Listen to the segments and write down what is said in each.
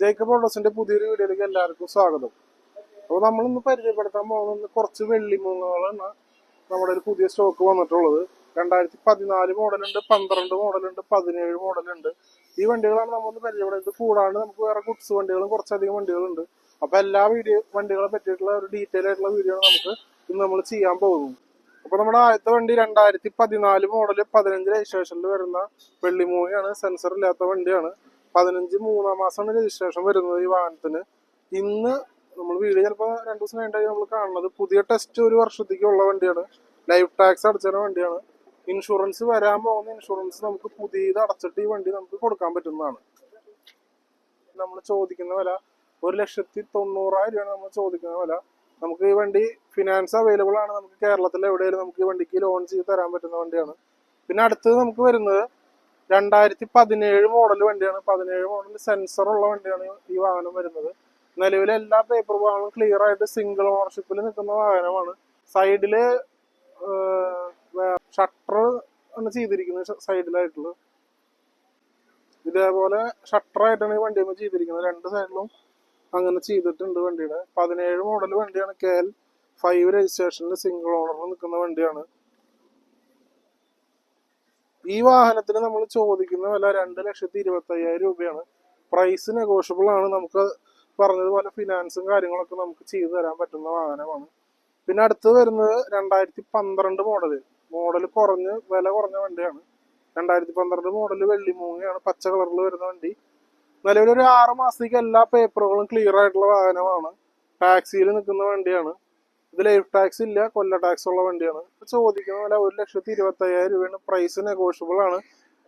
Jacob ഓട്ടോസിന്റെ പുതിയൊരു വീഡിയോയിലേക്ക് എല്ലാവർക്കും സ്വാഗതം. അപ്പോൾ നമ്മളിന്ന് പരിചയപ്പെടുത്താൻ പോകുന്ന കുറച്ച് വെള്ളിമൂങ്ങകളാണ് നമ്മുടെ ഒരു പുതിയ സ്റ്റോക്ക് വന്നിട്ടുള്ളത്. രണ്ടായിരത്തി പതിനാല് മോഡലുണ്ട് പന്ത്രണ്ട് മോഡലുണ്ട് പതിനേഴ് മോഡലുണ്ട്. ഈ വണ്ടികളാണ് നമ്മൾ പരിചയപ്പെടുന്നത് കൂടാണ്ട് നമുക്ക് വേറെ ഗുഡ്സ് വണ്ടികളും കുറച്ചധികം വണ്ടികളുണ്ട്. അപ്പൊ എല്ലാ വീഡിയോ വണ്ടികളെ പറ്റിയിട്ടുള്ള ഒരു ഡീറ്റെയിൽ ആയിട്ടുള്ള വീഡിയോ നമുക്ക് ഇന്ന് നമ്മൾ ചെയ്യാൻ പോകുന്നു അപ്പൊ നമ്മുടെ ആദ്യത്തെ വണ്ടി രണ്ടായിരത്തി പതിനാല് മോഡൽ പതിനഞ്ച് രജിസ്ട്രേഷനിൽ വരുന്ന വെള്ളിമൂങ്ങയാണ് സെൻസർ ഇല്ലാത്ത വണ്ടിയാണ്. പതിനഞ്ച് മൂന്നാം മാസമാണ് രജിസ്ട്രേഷൻ വരുന്നത് ഈ വാഹനത്തിന്. ഇന്ന് നമ്മൾ വീഡിയോ ചിലപ്പോൾ രണ്ടു ദിവസം കഴിഞ്ഞാൽ നമ്മൾ കാണുന്നത്. പുതിയ ടെസ്റ്റ് ഒരു വർഷത്തേക്കുള്ള വണ്ടിയാണ്. ലൈഫ് ടാക്സ് അടച്ച വണ്ടിയാണ്. ഇൻഷുറൻസ് വരാൻ പോകുന്ന ഇൻഷുറൻസ് നമുക്ക് പുതിയത് അടച്ചിട്ട് ഈ വണ്ടി നമുക്ക് കൊടുക്കാൻ പറ്റുന്നതാണ്. നമ്മൾ ചോദിക്കുന്ന വില ഒരു ലക്ഷത്തി തൊണ്ണൂറായിരം രൂപയാണ് നമ്മൾ ചോദിക്കുന്ന വില. നമുക്ക് ഈ വണ്ടി ഫിനാൻസ് അവൈലബിൾ ആണ്. നമുക്ക് കേരളത്തിൽ എവിടെയായാലും നമുക്ക് ഈ വണ്ടിക്ക് ലോൺ ചെയ്ത് തരാൻ പറ്റുന്ന വണ്ടിയാണ്. പിന്നെ അടുത്തത് നമുക്ക് വരുന്നത് രണ്ടായിരത്തി പതിനേഴ് മോഡൽ വണ്ടിയാണ്. പതിനേഴ് മോഡൽ സെൻസർ ഉള്ള വണ്ടിയാണ് ഈ വാഹനം വരുന്നത്. നിലവിലെ എല്ലാ പേപ്പർ ഭാഗങ്ങളും ക്ലിയർ ആയിട്ട് സിംഗിൾ ഓണർഷിപ്പിൽ നിൽക്കുന്ന വാഹനമാണ്. സൈഡിൽ ഷട്ടർ ആണ് ചെയ്തിരിക്കുന്നത് സൈഡിലായിട്ടുള്ളത് ഇതേപോലെ ഷട്ടർ ആയിട്ടാണ് ഈ വണ്ടി ചെയ്തിരിക്കുന്നത്. രണ്ട് സൈഡിലും അങ്ങനെ ചെയ്തിട്ടുണ്ട് വണ്ടിയുടെ. പതിനേഴ് മോഡൽ വണ്ടിയാണ് കെ എൽ ഫൈവ് രജിസ്ട്രേഷനിൽ സിംഗിൾ ഓണറിൽ നിൽക്കുന്ന വണ്ടിയാണ്. ഈ വാഹനത്തിന് നമ്മൾ ചോദിക്കുന്ന വില രണ്ട് ലക്ഷത്തി ഇരുപത്തി അയ്യായിരം രൂപയാണ്. പ്രൈസ് നെഗോഷ്യബിൾ ആണ്. നമുക്ക് പറഞ്ഞതുപോലെ ഫിനാൻസും കാര്യങ്ങളൊക്കെ നമുക്ക് ചെയ്തു തരാൻ പറ്റുന്ന വാഹനമാണ്. പിന്നെ അടുത്ത് വരുന്നത് രണ്ടായിരത്തി പന്ത്രണ്ട് മോഡൽ മോഡൽ കുറഞ്ഞ് വില കുറഞ്ഞ വണ്ടിയാണ്. രണ്ടായിരത്തി പന്ത്രണ്ട് മോഡൽ വെള്ളിമൂങ്ങയാണ് പച്ച കളറിൽ വരുന്ന വണ്ടി. നിലവിൽ ഒരു ആറ് മാസത്തേക്ക് എല്ലാ പേപ്പറുകളും ക്ലിയർ ആയിട്ടുള്ള വാഹനമാണ്. ടാക്സിയിൽ നിൽക്കുന്ന വണ്ടിയാണ്. ഇത് ലൈഫ് ടാക്സ് ഇല്ല കൊല്ല ടാക്സ് ഉള്ള വണ്ടിയാണ്. ചോദിക്കുന്ന പോലെ ഒരു ലക്ഷത്തി ഇരുപത്തി അയ്യായിരം രൂപയാണ്. പ്രൈസ് നെഗോഷ്യബിൾ ആണ്.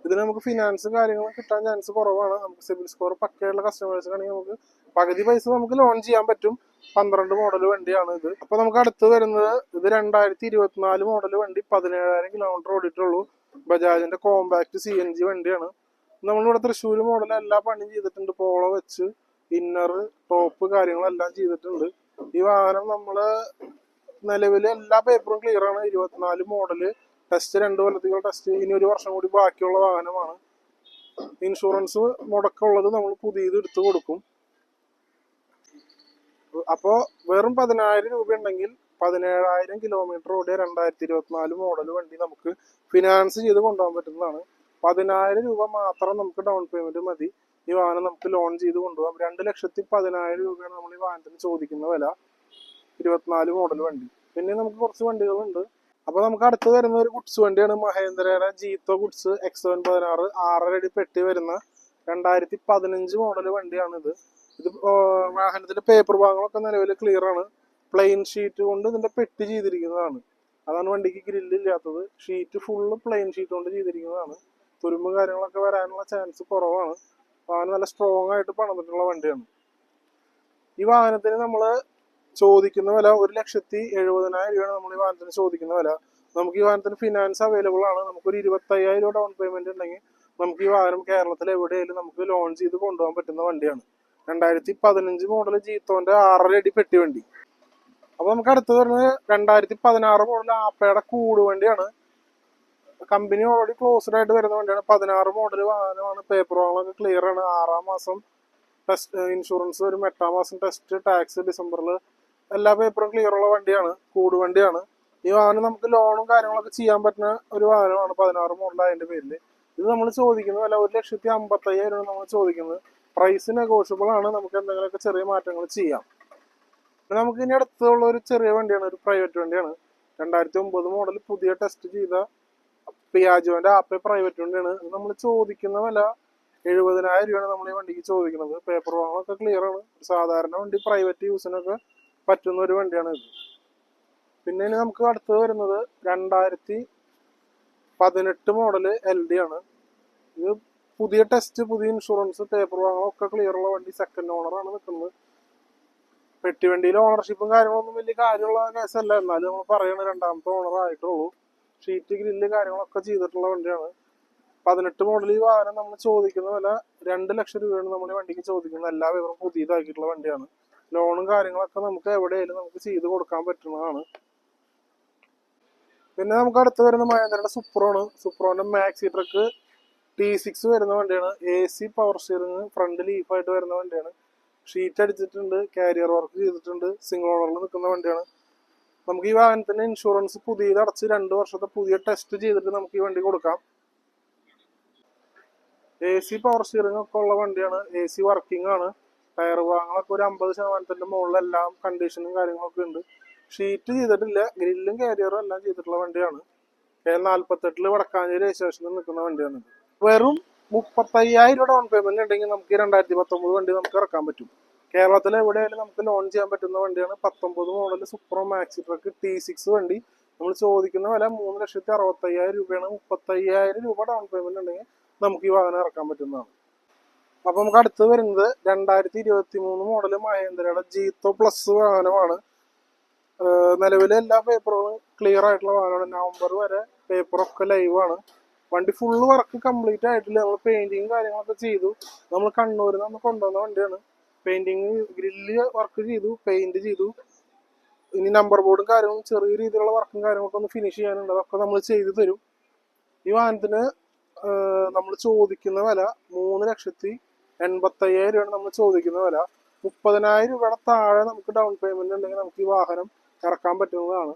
ഇതിന് നമുക്ക് ഫിനാൻസും കാര്യങ്ങളും കിട്ടാൻ ചാൻസ് കുറവാണ്. നമുക്ക് സിബിൽ സ്കോർ പക്കയുള്ള കസ്റ്റമേഴ്സ് ആണെങ്കിൽ നമുക്ക് പകുതി പൈസ നമുക്ക് ലോൺ ചെയ്യാൻ പറ്റും. പന്ത്രണ്ട് മോഡൽ വണ്ടിയാണ് ഇത്. അപ്പൊ നമുക്ക് അടുത്ത് വരുന്നത് ഇത് രണ്ടായിരത്തി ഇരുപത്തിനാല് മോഡൽ വണ്ടി പതിനേഴായിരം കിലോമീറ്റർ ഓടിയിട്ടുള്ളൂ. ബജാജിന്റെ കോമ്പാക്ട് സി എൻ ജി വണ്ടിയാണ്. നമ്മളിവിടെ തൃശ്ശൂർ മോഡൽ എല്ലാ പണിയും ചെയ്തിട്ടുണ്ട്. പോളോ വെച്ച് ഇന്നർ ടോപ്പ് കാര്യങ്ങളെല്ലാം ചെയ്തിട്ടുണ്ട്. ഈ വാഹനം നമ്മൾ നിലവിൽ എല്ലാ പേപ്പറും ക്ലിയർ ആണ്. ഇരുപത്തിനാല് മോഡൽ ടെസ്റ്റ് രണ്ട് കൊല്ലത്തേക്കുള്ള ടെസ്റ്റ് ഇനി ഒരു വർഷം കൂടി ബാക്കിയുള്ള വാഹനമാണ്. ഇൻഷുറൻസ് മുടക്കമുള്ളത് നമ്മൾ പുതിയത് എടുത്തു കൊടുക്കും. അപ്പോൾ വെറും പതിനായിരം രൂപ ഉണ്ടെങ്കിൽ പതിനേഴായിരം കിലോമീറ്റർ ഓടിയ രണ്ടായിരത്തി ഇരുപത്തിനാല് മോഡൽ വണ്ടി നമുക്ക് ഫിനാൻസ് ചെയ്ത് കൊണ്ടുപോകാൻ പറ്റുന്നതാണ്. പതിനായിരം രൂപ മാത്രം നമുക്ക് ഡൗൺ പേയ്മെന്റ് മതി. ഈ വാഹനം നമുക്ക് ലോൺ ചെയ്ത് കൊണ്ടുപോകാം. രണ്ട് ലക്ഷത്തി പതിനായിരം രൂപയാണ് നമ്മൾ ഈ വാഹനത്തിന് ചോദിക്കുന്ന വില. ഇരുപത്തിനാല് മോഡൽ വണ്ടി. പിന്നെ നമുക്ക് കുറച്ച് വണ്ടികളുണ്ട്. അപ്പൊ നമുക്ക് അടുത്ത് വരുന്ന ഒരു ഗുഡ്സ് വണ്ടിയാണ് മഹേന്ദ്രയുടെ ജീത്തോ ഗുഡ്സ് എക്സ് സെവൻ പതിനാറ് ആറര അടി പെട്ടി വരുന്ന രണ്ടായിരത്തി പതിനഞ്ച് മോഡൽ വണ്ടിയാണ് ഇത് ഇത് വാഹനത്തിന്റെ പേപ്പർ ഭാഗങ്ങളൊക്കെ നിലവിൽ ക്ലിയർ ആണ്. പ്ലെയിൻ ഷീറ്റ് കൊണ്ട് ഇതിന്റെ പെട്ടി ചെയ്തിരിക്കുന്നതാണ്. അതാണ് വണ്ടിക്ക് ഗ്രില്ല് ഇല്ലാത്തത്. ഷീറ്റ് ഫുള്ള് പ്ലെയിൻ ഷീറ്റ് കൊണ്ട് ചെയ്തിരിക്കുന്നതാണ്. തുരുമ്പ് കാര്യങ്ങളൊക്കെ വരാനുള്ള ചാൻസ് കുറവാണ്. വാഹനം നല്ല സ്ട്രോങ് ആയിട്ട് പണിതിട്ടുള്ള വണ്ടിയാണ്. ഈ വാഹനത്തിന് നമ്മൾ ചോദിക്കുന്ന വില ഒരു ലക്ഷത്തി എഴുപതിനായിരം രൂപയാണ് നമ്മൾ ഈ വാഹനത്തിന് ചോദിക്കുന്ന വില. നമുക്ക് ഈ വാഹനത്തിന് ഫിനാൻസ് അവൈലബിൾ ആണ്. നമുക്കൊരു ഇരുപത്തയ്യായിരം രൂപ ഡൗൺ പേയ്മെന്റ് ഉണ്ടെങ്കിൽ നമുക്ക് ഈ വാഹനം കേരളത്തിൽ എവിടെയായാലും നമുക്ക് ലോൺ ചെയ്ത് കൊണ്ടുപോകാൻ പറ്റുന്ന വണ്ടിയാണ്. രണ്ടായിരത്തി പതിനഞ്ച് മോഡൽ ജീത്തോന്റെ ആറര അടി പെട്ടി വണ്ടി. അപ്പൊ നമുക്ക് അടുത്ത് പറഞ്ഞത് രണ്ടായിരത്തി പതിനാറ് മോഡൽ ആപ്പയുടെ കൂട് വണ്ടിയാണ്. കമ്പനി ഓൾറെഡി ക്ലോസ്ഡ് ആയിട്ട് വരുന്ന വണ്ടിയാണ്. പതിനാറ് മോഡൽ വാഹനമാണ്. പേപ്പർ വാഹനമൊക്കെ ക്ലിയർ ആണ്. ആറാം മാസം ടെസ്റ്റ് ഇൻഷുറൻസ് വരും എട്ടാം മാസം ടെസ്റ്റ് ടാക്സ് ഡിസംബറിൽ എല്ലാ പേപ്പറും ക്ലിയർ ഉള്ള വണ്ടിയാണ് കൂട് വണ്ടിയാണ്. ഈ വാഹനം നമുക്ക് ലോണും കാര്യങ്ങളൊക്കെ ചെയ്യാൻ പറ്റുന്ന ഒരു വാഹനമാണ് പതിനാറ് മോഡൽ അതിന്റെ പേരിൽ ഇത് നമ്മൾ ചോദിക്കുന്നത് അല്ല ഒരു ലക്ഷത്തി അമ്പത്തയ്യായിരം രൂപ നമ്മൾ ചോദിക്കുന്നത്. പ്രൈസ് നെഗോഷ്യബിൾ ആണ് നമുക്ക് എന്തെങ്കിലുമൊക്കെ ചെറിയ മാറ്റങ്ങൾ ചെയ്യാം. പിന്നെ നമുക്ക് ഇനി അടുത്തുള്ള ഒരു ചെറിയ വണ്ടിയാണ് ഒരു പ്രൈവറ്റ് വണ്ടിയാണ്. രണ്ടായിരത്തി ഒമ്പത് മോഡൽ പുതിയ ടെസ്റ്റ് ചെയ്ത പിയാജോന്റെ ആപ്പെ പ്രൈവറ്റ് വണ്ടിയാണ്. നമ്മൾ ചോദിക്കുന്ന വില എഴുപതിനായിരം രൂപയാണ് നമ്മൾ ഈ വണ്ടിക്ക് ചോദിക്കുന്നത്. പേപ്പർ വാങ്ങൊക്കെ ക്ലിയർ ആണ്. സാധാരണ വണ്ടി പ്രൈവറ്റ് യൂസിനൊക്കെ പറ്റുന്ന ഒരു വണ്ടിയാണ് ഇത്. പിന്നെ ഇനി നമുക്ക് അടുത്തത് വരുന്നത് രണ്ടായിരത്തി പതിനെട്ട് മോഡൽ എൽ ഡി ആണ്. ഇത് പുതിയ ടെസ്റ്റ് പുതിയ ഇൻഷുറൻസ് പേപ്പർ വാങ്ങലൊക്കെ ക്ലിയർ ഉള്ള വണ്ടി സെക്കൻഡ് ഓണറാണ് നിൽക്കുന്നത് പെട്ടി വണ്ടിയിൽ ഓണർഷിപ്പും കാര്യങ്ങളൊന്നും വലിയ കാര്യമുള്ള കേസല്ല. എന്നാലും നമ്മൾ പറയണ രണ്ടാമത്തെ ഓണർ ആയിട്ടുള്ളൂ. ഷീറ്റ് ഗ്രില്ല് കാര്യങ്ങളൊക്കെ ചെയ്തിട്ടുള്ള വണ്ടിയാണ്. പതിനെട്ട് മോഡൽ ഈ വാഹനം നമ്മൾ ചോദിക്കുന്ന വില രണ്ട് ലക്ഷം രൂപയാണ് നമ്മൾ ഈ വണ്ടിക്ക് ചോദിക്കുന്നത്. എല്ലാ വിവരവും പുതിയതാക്കിയിട്ടുള്ള വണ്ടിയാണ്. ലോണും കാര്യങ്ങളൊക്കെ നമുക്ക് എവിടെയായാലും നമുക്ക് ചെയ്ത് കൊടുക്കാൻ പറ്റുന്നതാണ്. പിന്നെ നമുക്ക് അടുത്ത് വരുന്ന മഹേന്ദ്രയുടെ സുപ്രോണ് സുപ്രോന്റെ മാക്സി ട്രക്ക് ടി സിക്സ് വരുന്ന വണ്ടിയാണ്. A C power steering front ലീഫായിട്ട് വരുന്ന വണ്ടിയാണ്. ഷീറ്റ് അടിച്ചിട്ടുണ്ട് കാരിയർ വർക്ക് ചെയ്തിട്ടുണ്ട് സിംഗിൾ ഓണറിൽ നിൽക്കുന്ന വണ്ടിയാണ്. നമുക്ക് ഈ വാഹനത്തിന് ഇൻഷുറൻസ് പുതിയത് അടച്ച് രണ്ട് വർഷത്തെ പുതിയ ടെസ്റ്റ് ചെയ്തിട്ട് നമുക്ക് ഈ വണ്ടി കൊടുക്കാം. എ സി പവർ സ്റ്റിയറിംഗ് ഒക്കെ ഉള്ള വണ്ടിയാണ്. എ സി വർക്കിംഗ് ആണ്. ടയർ ഭാഗങ്ങളൊക്കെ ഒരു അമ്പത് ശതമാനത്തിന്റെ മുകളിലെല്ലാം കണ്ടീഷനും കാര്യങ്ങളൊക്കെ ഉണ്ട്. ഷീറ്റ് ചെയ്തിട്ടില്ല. ഗ്രില്ലും കാരിയറും എല്ലാം ചെയ്തിട്ടുള്ള വണ്ടിയാണ്. കെ നാല്പത്തെട്ടിൽ വടക്കാഞ്ചേരി രജിസ്ട്രേഷനിൽ നിൽക്കുന്ന വണ്ടിയാണ്. വെറും മുപ്പത്തയ്യായിരം രൂപ ഡൗൺ പേയ്മെന്റ് ഉണ്ടെങ്കിൽ നമുക്ക് രണ്ടായിരത്തി പത്തൊമ്പത് വണ്ടി നമുക്ക് ഇറക്കാൻ പറ്റും. കേരളത്തിൽ എവിടെയായാലും നമുക്ക് ലോൺ ചെയ്യാൻ പറ്റുന്ന വണ്ടിയാണ്. പത്തൊമ്പത് model super Maxi truck T six വണ്ടി. നമ്മൾ ചോദിക്കുന്ന വില മൂന്ന് ലക്ഷത്തി അറുപത്തയ്യായിരം രൂപയാണ്. മുപ്പത്തയ്യായിരം രൂപ ഡൗൺ പേയ്മെന്റ് ഉണ്ടെങ്കിൽ നമുക്ക് ഈ വാഹനം ഇറക്കാൻ പറ്റുന്നതാണ്. അപ്പൊ നമുക്ക് അടുത്ത് വരുന്നത് രണ്ടായിരത്തി ഇരുപത്തി മൂന്ന് മോഡൽ മഹേന്ദ്രയുടെ ജീത്തോ പ്ലസ് വാഹനമാണ്. നിലവിലെ എല്ലാ പേപ്പറുകളും ക്ലിയർ ആയിട്ടുള്ള വാഹനമാണ്. നവംബർ വരെ പേപ്പറൊക്കെ ലൈവ് ആണ്. വണ്ടി ഫുള്ള് വർക്ക് കംപ്ലീറ്റ് ആയിട്ടില്ല. നമ്മൾ പെയിന്റിങ് കാര്യങ്ങളൊക്കെ ചെയ്തു. നമ്മൾ കണ്ണൂരിൽ നിന്ന് കൊണ്ടുവന്ന വണ്ടിയാണ്. പെയിന്റിങ് ഗ്രില്ല് വർക്ക് ചെയ്തു പെയിന്റ് ചെയ്തു. ഇനി നമ്പർ ബോർഡും കാര്യങ്ങളും ചെറിയ രീതിയിലുള്ള വർക്കും കാര്യങ്ങളൊക്കെ ഒന്ന് ഫിനിഷ് ചെയ്യാനുണ്ട്. അതൊക്കെ നമ്മൾ ചെയ്തു തരും. ഈ വാഹനത്തിന് നമ്മൾ ചോദിക്കുന്ന വില മൂന്ന് ലക്ഷത്തി എൺപത്തയ്യായിരം രൂപയാണ് നമ്മൾ ചോദിക്കുന്ന വില. മുപ്പതിനായിരം രൂപയുടെ താഴെ നമുക്ക് ഡൗൺ പേയ്മെന്റ് ഉണ്ടെങ്കിൽ നമുക്ക് ഈ വാഹനം ഇറക്കാൻ പറ്റുന്നതാണ്.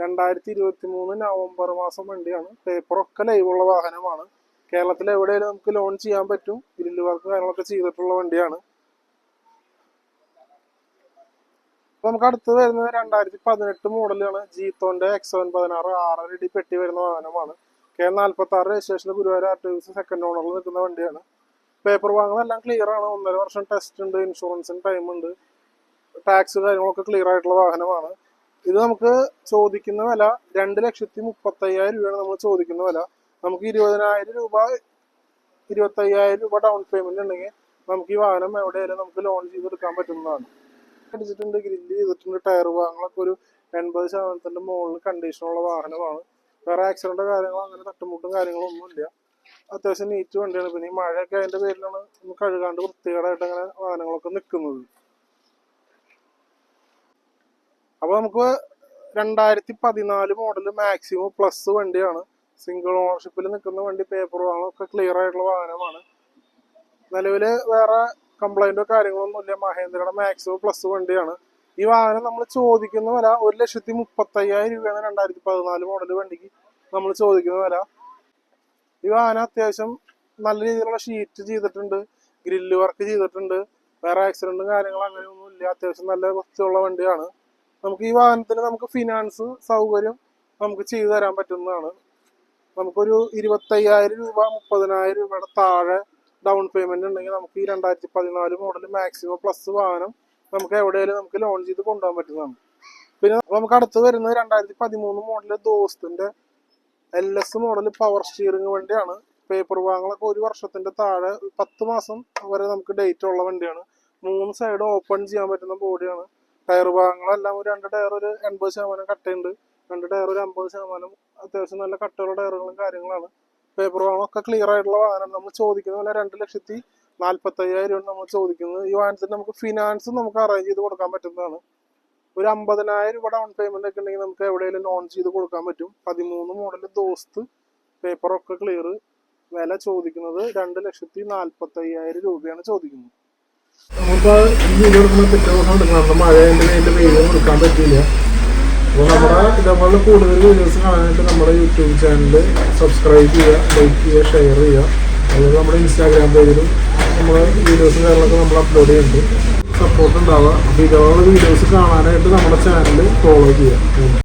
രണ്ടായിരത്തി ഇരുപത്തി മൂന്ന് നവംബർ മാസം വണ്ടിയാണ്. പേപ്പറൊക്കെ ലൈവുള്ള വാഹനമാണ്. കേരളത്തിൽ എവിടെയാലും നമുക്ക് ലോൺ ചെയ്യാൻ പറ്റും. ഗ്രില്ല് വർക്ക് കാര്യങ്ങളൊക്കെ ചെയ്തിട്ടുള്ള വണ്ടിയാണ്. നമുക്ക് അടുത്ത് വരുന്നത് രണ്ടായിരത്തി പതിനെട്ട് മോഡലാണ്. ജീത്തോന്റെ എക്സ് സെവൻ പതിനാറ് ആറര അടി പെട്ടി വരുന്ന വാഹനമാണ്. കെ നാൽപ്പത്തി ആറ് രജിസ്ട്രേഷനിൽ ഗുരുവായൂർ ആർ ടി സെക്കൻഡ് ഓണറിൽ നിൽക്കുന്ന വണ്ടിയാണ്. പേപ്പർ വാങ്ങുന്നതെല്ലാം ക്ലിയർ ആണ്. ഒന്നര വർഷം ടെസ്റ്റ് ഉണ്ട് ഇൻഷുറൻസിന് ടൈം ഉണ്ട്. ടാക്സ് കാര്യങ്ങളൊക്കെ ക്ലിയർ ആയിട്ടുള്ള വാഹനമാണ്. ഇത് നമുക്ക് ചോദിക്കുന്ന വില രണ്ട് ലക്ഷത്തി മുപ്പത്തയ്യായിരം രൂപയാണ് നമ്മൾ ചോദിക്കുന്ന വില. നമുക്ക് ഇരുപതിനായിരം രൂപ ഇരുപത്തയ്യായിരം രൂപ ഡൗൺ പേയ്മെന്റ് ഉണ്ടെങ്കിൽ നമുക്ക് ഈ വാഹനം എവിടെയായാലും നമുക്ക് ലോൺ ചെയ്തെടുക്കാൻ പറ്റുന്നതാണ്. അടിച്ചിട്ടുണ്ട് ഗ്രില്ല് ചെയ്തിട്ടുണ്ട് ടയർ ഭാഗങ്ങളൊക്കെ ഒരു എൺപത് ശതമാനത്തിന്റെ മുകളിൽ കണ്ടീഷനുള്ള വാഹനമാണ്. വേറെ ആക്സിഡന്റ് കാര്യങ്ങളോ അങ്ങനെ തട്ടുമുട്ടും കാര്യങ്ങളോ ഒന്നുമില്ല അത്യാവശ്യം നീറ്റ് വണ്ടിയാണ്. പിന്നെ ഈ മഴയൊക്കെ അതിന്റെ പേരിലാണ് കഴുകാണ്ട് വൃത്തികേടായിട്ട് അങ്ങനെ വാഹനങ്ങളൊക്കെ നിൽക്കുന്നത് അപ്പോൾ നമുക്ക് രണ്ടായിരത്തി പതിനാല് മോഡൽ മാക്സിമം പ്ലസ് വണ്ടിയാണ്. സിംഗിൾ ഓണർഷിപ്പിൽ നിൽക്കുന്ന വണ്ടി പേപ്പർ വാങ്ങലൊക്കെ ക്ലിയർ ആയിട്ടുള്ള വാഹനമാണ്. നിലവിൽ വേറെ കംപ്ലൈന്റോ കാര്യങ്ങളൊന്നും ഇല്ല. മഹേന്ദ്രയുടെ മാക്സിമം പ്ലസ് വണ്ടിയാണ്. ഈ വാഹനം നമ്മൾ ചോദിക്കുന്ന വില ഒരു ലക്ഷത്തി മുപ്പത്തയ്യായിരം രൂപയാണ് രണ്ടായിരത്തി പതിനാല് മോഡൽ വണ്ടിക്ക് നമ്മൾ ചോദിക്കുന്ന വില. ഈ ആന അത്യാവശ്യം നല്ല രീതിയിലുള്ള ഷീറ്റ് ചെയ്തിട്ടുണ്ട് ഗ്രില്ല് വർക്ക് ചെയ്തിട്ടുണ്ട് വേറെ ആക്സിഡന്റും കാര്യങ്ങളും അങ്ങനെയൊന്നും ഇല്ല. അത്യാവശ്യം നല്ല വൃത്തിയുള്ള വണ്ടിയാണ്. നമുക്ക് ഈ വാഹനത്തിന് നമുക്ക് ഫിനാൻസ് സൗകര്യം നമുക്ക് ചെയ്തു തരാൻ പറ്റുന്നതാണ്. നമുക്കൊരു ഇരുപത്തയ്യായിരം രൂപ മുപ്പതിനായിരം രൂപയുടെ താഴെ ഡൗൺ പേയ്മെന്റ് ഉണ്ടെങ്കിൽ നമുക്ക് ഈ രണ്ടായിരത്തി പതിനാല് മോഡൽ മാക്സിമം പ്ലസ് വാഹനം നമുക്ക് എവിടെയാലും നമുക്ക് ലോൺ ചെയ്ത് കൊണ്ടുപോകാൻ പറ്റുന്നതാണ്. പിന്നെ നമുക്ക് അടുത്ത് വരുന്നത് രണ്ടായിരത്തി പതിമൂന്ന് model ദോസ്തിന്റെ L S model power steering വണ്ടിയാണ്. പേപ്പർ വാങ്ങലൊക്കെ ഒരു വർഷത്തിന്റെ താഴെ പത്ത് മാസം വരെ നമുക്ക് ഡേറ്റ് ഉള്ള വണ്ടിയാണ്. മൂന്ന് സൈഡ് ഓപ്പൺ ചെയ്യാൻ പറ്റുന്ന ബോഡിയാണ് ടയർ ഭാഗങ്ങളെല്ലാം ഒരു രണ്ട് ടയർ ഒരു എൺപത് ശതമാനം കട്ടയുണ്ട് രണ്ട് ടയർ ഒരു അമ്പത് ശതമാനം അത്യാവശ്യം നല്ല കട്ടയുള്ള ടയറുകളും കാര്യങ്ങളാണ്. പേപ്പർ വാങ്ങലൊക്കെ ക്ലിയർ ആയിട്ടുള്ള വാഹനമാണ്. നമ്മൾ ചോദിക്കുന്ന പോലെ രണ്ട് ലക്ഷത്തി നാല്പത്തയ്യായിരം രൂപ നമ്മൾ ചോദിക്കുന്നത്. ഈ വാഹനത്തിന് നമുക്ക് ഫിനാൻസ് നമുക്ക് അറേഞ്ച് ചെയ്ത് കൊടുക്കാൻ പറ്റുന്നതാണ്. ഒരു അമ്പതിനായിരം രൂപ ഡൗൺ പേയ്മെന്റ് ഒക്കെ ഉണ്ടെങ്കിൽ നമുക്ക് എവിടെയെങ്കിലും ലോൺ ചെയ്ത് കൊടുക്കാൻ പറ്റും. പതിമൂന്ന് മോഡൽ ദോസ്ത് പേപ്പറൊക്കെ ക്ലിയർ വില ചോദിക്കുന്നത് രണ്ട് ലക്ഷത്തി നാല്പത്തി അയ്യായിരം രൂപയാണ് ചോദിക്കുന്നത്. നമുക്ക് വീഡിയോ എടുക്കുമ്പോൾ പിറ്റേ ദിവസം എടുക്കണം മഴേന്റെ എടുക്കാൻ പറ്റിയില്ല. അപ്പോൾ നമ്മുടെ കൂടുതൽ വീഡിയോസ് കാണാനായിട്ട് നമ്മുടെ യൂട്യൂബ് ചാനൽ സബ്സ്ക്രൈബ് ചെയ്യുക ലൈക്ക് ചെയ്യുക ഷെയർ ചെയ്യുക. അതുപോലെ നമ്മുടെ ഇൻസ്റ്റാഗ്രാം പേജിലും നമ്മുടെ വീഡിയോസും കാര്യങ്ങളൊക്കെ നമ്മൾ അപ്ലോഡ് ചെയ്യുന്നുണ്ട്. സപ്പോർട്ട് ഉണ്ടാവുക. അപ്പോൾ ഇതുപോലുള്ള വീഡിയോസ് കാണാനായിട്ട് നമ്മുടെ ചാനൽ ഫോളോ ചെയ്യുക.